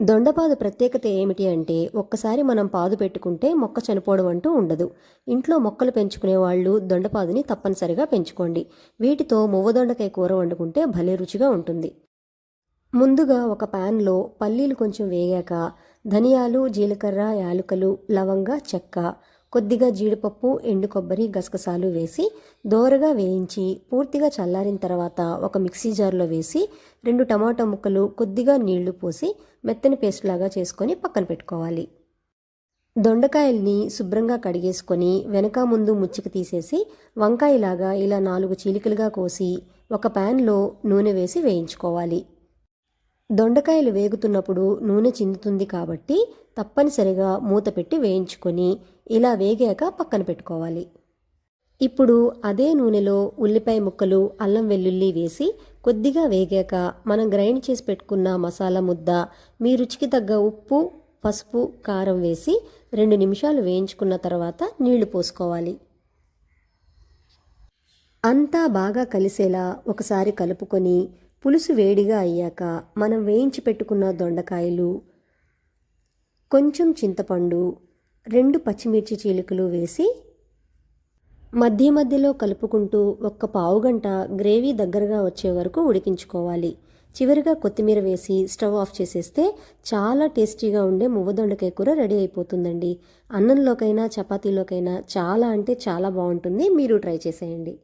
దొండపాదు ప్రత్యేకత ఏమిటి అంటే ఒక్కసారి మనం పాదు పెట్టుకుంటే మొక్క చనిపోవడం అంటూ ఉండదు. ఇంట్లో మొక్కలు పెంచుకునే వాళ్ళు దొండపాదుని తప్పనిసరిగా పెంచుకోండి. వీటితో మువ్వదొండకాయ కూర వండుకుంటే భలే రుచిగా ఉంటుంది. ముందుగా ఒక ప్యాన్లో పల్లీలు కొంచెం వేగాక ధనియాలు జీలకర్ర యాలకులు లవంగ చెక్క కొద్దిగా జీడిపప్పు ఎండు కొబ్బరి గసగసాలు వేసి దోరగా వేయించి పూర్తిగా చల్లారిన తర్వాత ఒక మిక్సీ జార్లో వేసి రెండు టమాటా ముక్కలు కొద్దిగా నీళ్ళు పోసి మెత్తని పేస్ట్ లాగా చేసుకొని పక్కన పెట్టుకోవాలి. దొండకాయల్ని శుభ్రంగా కడిగేసుకొని వెనక ముందు ముచ్చికి తీసేసి వంకాయలాగా ఇలా నాలుగు చీలికలుగా కోసి ఒక ప్యాన్లో నూనె వేసి వేయించుకోవాలి. దొండకాయలు వేగుతున్నప్పుడు నూనె చిందుతుంది కాబట్టి తప్పనిసరిగా మూత పెట్టి వేయించుకొని ఇలా వేగాక పక్కన పెట్టుకోవాలి. ఇప్పుడు అదే నూనెలో ఉల్లిపాయ ముక్కలు అల్లం వెల్లుల్లి వేసి కొద్దిగా వేగాక మనం గ్రైండ్ చేసి పెట్టుకున్న మసాలా ముద్ద మీ రుచికి తగ్గ ఉప్పు పసుపు కారం వేసి రెండు నిమిషాలు వేయించుకున్న తర్వాత నీళ్ళు పోసుకోవాలి. అంతా బాగా కలిసేలా ఒకసారి కలుపుకొని పులుసు వేడిగా అయ్యాక మనం వేయించి పెట్టుకున్న దొండకాయలు కొంచెం చింతపండు రెండు పచ్చిమిర్చి చీలికలు వేసి మధ్య మధ్యలో కలుపుకుంటూ ఒక్క పావు గంట గ్రేవీ దగ్గరగా వచ్చే వరకు ఉడికించుకోవాలి. చివరిగా కొత్తిమీర వేసి స్టవ్ ఆఫ్ చేసేస్తే చాలా టేస్టీగా ఉండే మువ్వదొండకాయ కూర రెడీ అయిపోతుందండి. అన్నంలోకైనా చపాతీలోకైనా చాలా అంటే చాలా బాగుంటుంది. మీరు ట్రై చేసేయండి.